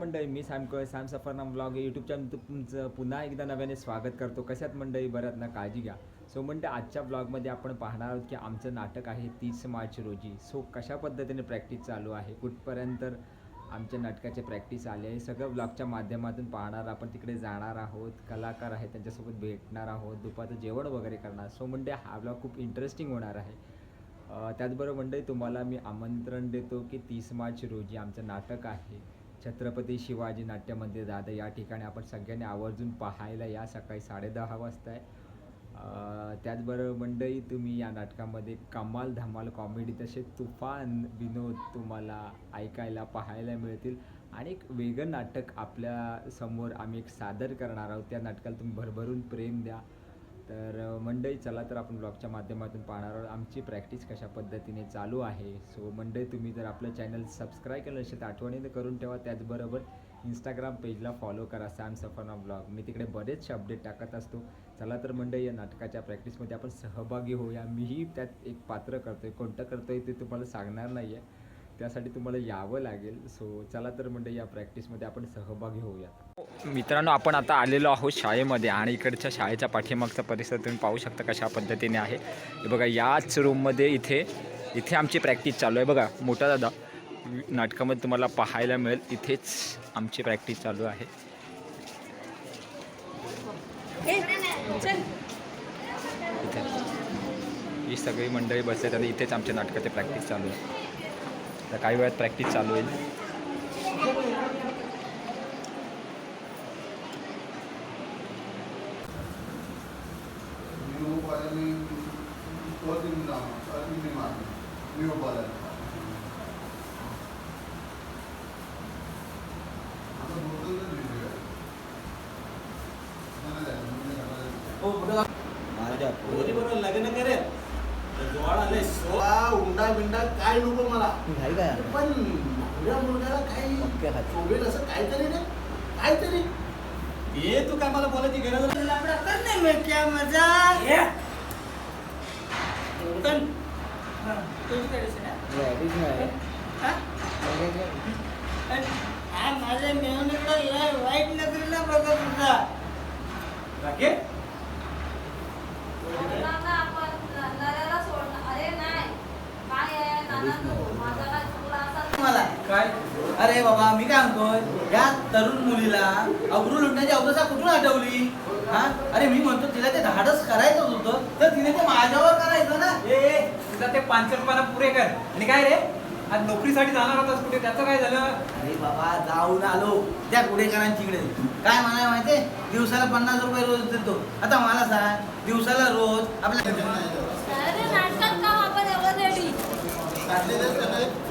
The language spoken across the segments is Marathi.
मंडळी मी सॅम कळ Sam Safarnama blog YouTube channel तुमचं पुन्हा एकदा नव्याने स्वागत करतो. कशात मंडळी? बऱ्यात ना? काळजी घ्या. सो म्हणजे आजच्या ब्लॉगमध्ये आपण पाहणार आहोत की आमचं नाटक आहे तीस मार्च रोजी. सो कशा पद्धतीने प्रॅक्टिस चालू आहे? कुठपर्यंत आमच्या नाटकाचे प्रॅक्टिस आले आहे? सगळं ब्लॉगच्या माध्यमातून पाहणार आपण. तिकडे जाणार आहोत. कलाकार आहेत त्यांच्यासोबत भेटणार आहोत. दुपारचं जेवण वगैरे करणार. सो म्हणजे हा ब्लॉग खूप इंटरेस्टिंग होणार आहे. त्याचबरोबर मंडळी तुम्हाला मी आमंत्रण देतो की तीस मार्च रोजी आमचं नाटक आहे. छत्रपती शिवाजी नाट्य मंदिर दादा या ठिकाणी आपण सगळ्यांनी आवर्जून पाहायला या सकाळी साडेदहा वाजता आहे त्याचबरोबर मंडळी तुम्ही या नाटकामध्ये कमाल धमाल कॉमेडी तसे तुफान विनोद तुम्हाला ऐकायला पाहायला मिळतील. आणि एक वेगळं नाटक आपल्यासमोर आम्ही एक सादर करणार आहोत. त्या नाटकाला तुम्ही भरभरून प्रेम द्या. तर मंडई चला तर आपण ब्लॉगच्या माध्यमातून पाहणार आहोत. आमची प्रॅक्टिस कशा पद्धतीने चालू आहे. सो मंडई तुम्ही जर आपलं चॅनल सबस्क्राईब केलं असेल तर आठवणीने करून ठेवा. त्याचबरोबर इंस्टाग्राम पेजला फॉलो करा सॅम सफाना ब्लॉग मी तिकडे बरेचसे अपडेट टाकत असतो. चला तर मंडळी या नाटकाच्या प्रॅक्टिसमध्ये आपण सहभागी होऊया. मीही त्यात एक पात्र करतो आहे कोणतं करतो आहे ते तुम्हाला सांगणार नाही आहे त्यासाठी तुम्हाला यावं लागेल. सो चला तर मंडळी या प्रॅक्टिसमध्ये आपण सहभागी होऊयात. मित्रांनो आपण आता आलेलो आहोत शाळेमध्ये आणि इकडच्या शाळेच्या पाठीमागचा परिसर तुम्ही पाहू शकता कशा पद्धतीने आहे. हे बघा याच रूममध्ये इथे इथे आमची प्रॅक्टिस चालू आहे. बघा मोठा दादा नाटकामध्ये तुम्हाला पाहायला मिळेल. इथेच आमची प्रॅक्टिस चालू आहे. इथे. ही सगळी मंडळी बसले आणि इथेच आमच्या नाटकाची प्रॅक्टिस चालू आहे. तर काही वेळात प्रॅक्टिस चालू होईल. बरोबर लग्न करेल. जोड आले सो उंडा बिंडा काय नको मला. घाई काय पण मुलगा मुलगाला काही. शोभेल असं काहीतरी रे काहीतरी. हे तू काय मला बोलायची गरज नाही. करने में क्या मजा उठन. हा, तुझी कडे आहे. लेडीज नाही हा? पण हा माझ्या लय वाईट नजरेला बघत होता राखे? नाना आपण नऱ्याला सोडणार अरे नाही काय आहे नाना तू माझा काय चुकला असा मला काय अरे बाबा मी काय म्हणतोय? या तरुण मुलीला अब्रू लुटण्याची अवदसा कुठून आठवली हा? अरे मी म्हणतो तिला ते धाडस करायचं होतं. तर तिने ते माझ्यावर करायचं ना? ए तुझा ते पानसटपणा पुरे कर. आणि काय रे? आज नोकरीसाठी जाणार होतास कुठे? त्याचं काय झालं? अरे बाबा जाऊन आलो. त्या गुडेकरांची इकडे. काय म्हणाय माहितीये? दिवसाला पन्नास रुपये रोज देतो आता मला सांग दिवसाला रोज आपल्या अरे नाटकात काम आपण एवढं रेडी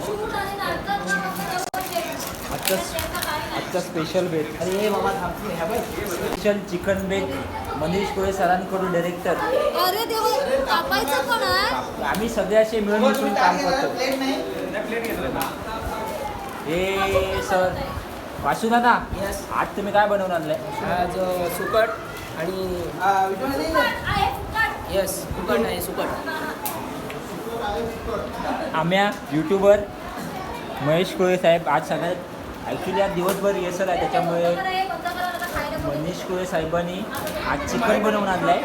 शूट आणि नाटकात काम आपण एवढं ready. आजचं-. आजचा स्पेशल बेट अरे बाबा थांबती ह्या बाई स्पेशल चिकन बेट मनीष कोळे सरांकडून डायरेक्टर अरे देवा कापायचं पण आहे? आम्ही सगळे असे मिळून मिसळून काम करतो. हे सर वासू दादा Yes. आज तुम्ही काय बनवून आणलंय? आज सुकट आणि ना? येस सुकट आहे सुकट. आम्या यूट्यूबर महेश कोळे साहेब आज सगळ्यात ॲक्च्युली आज दिवसभर रिहर्सल आहे त्याच्यामुळे. मनीष कोळे साहेबांनी आज चिकन बनवून आणलंय.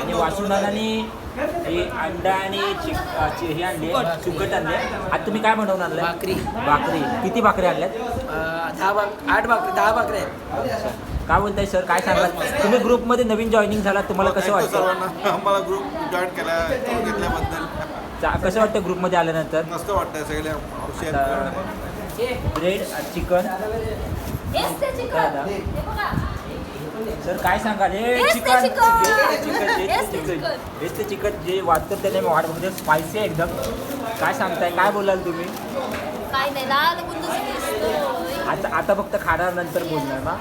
आणि वासुदादानी हे अंडा आणि चिक हे आणले सुकट आणले. आज तुम्ही काय बनवून आणलंय? भाकरी. भाकरी. किती भाकरी आणल्यात? दहा भाक आठ भाकरी दहा भाकरी आहेत. काय बोलताय सर काय सांगतात तुम्ही ग्रुपमध्ये नवीन जॉईनिंग झाला तुम्हाला कसं थँक्यू वाटतं सर्वांना. आम्हाला ग्रुप जॉईन केला करून घेतल्याबद्दल. चा- कसं वाटतं ग्रुपमध्ये आल्यानंतर? मस्त वाटतंय सगळे औषध ब्रेड चिकन ते चिकन. सर काय सांगाल? हे चिकन चिकन. ते चिकन जे वाटतं त्याने वाट बघते. स्पायसी आहे एकदम. काय सांगताय? काय बोलाल तुम्ही? काय नाही आता आता फक्त खाणार नंतर बोलणार ना?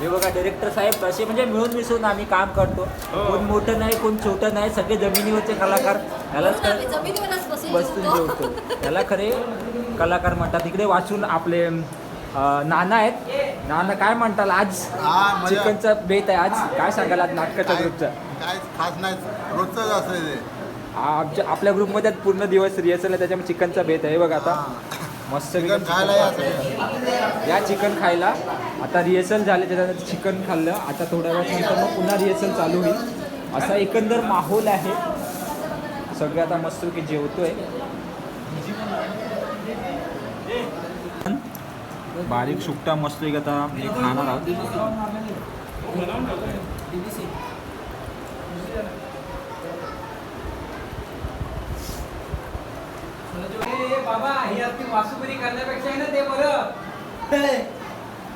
हे बघा डायरेक्टर साहेब असे म्हणजे मिळून मिसळून आम्ही काम करतो. कोण मोठं नाही कोण छोटं नाही सगळे जमिनीवरचे कलाकार यालाच म्हणून आम्ही खरं जमिनीवरच बसून जेवतो. जेवतो. याला खरे कलाकार म्हणतात. इकडे वाचून आपले नाना आहेत. नाना काय म्हणताल आज? हा. चिकनचा बेत आहे आज. काय सांगाल आज नाटकाच्या ग्रुपचा? काय खास नाही रोजच असं आमच्या आपल्या ग्रुपमध्ये पूर्ण दिवस रिहर्सल आहे त्याच्यामुळे चिकनचा बेत आहे. बघा आता. हा. मस्त चिकन खायला या या चिकन खायला. आता रिहर्सल झाले त्याच्यानंतर चिकन खाल्लं. आता थोड्या वेळानंतर मग पुन्हा रिहर्सल चालू होईल. असा एकंदर माहोल आहे. सगळे आता मस्त की जेवतोय. बारीक सुकटा मस्त एक आता हे खाणार आहोत ए, बाबा ही असती वासुबरी करण्यापेक्षा आहे ना ते बरं. हे,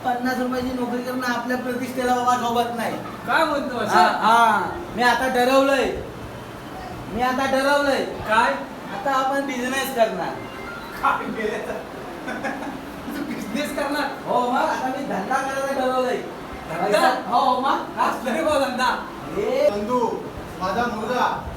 पन्नास रुपयाची नोकरी करणं आपल्या प्रतिष्ठेला बाबा सोबत नाही. काय म्हणतो हा असं? हा. मी आता ठरवलंय. मी आता ठरवलंय. काय? आता आपण बिझनेस करणार. काय बिझनेस करणार? हो मग आता मी धंदा करायला ठरवलंय. धंदा? पैसा- हो मग? असलं रे भाऊ धंदा. हे बंधू माझा मुलगा.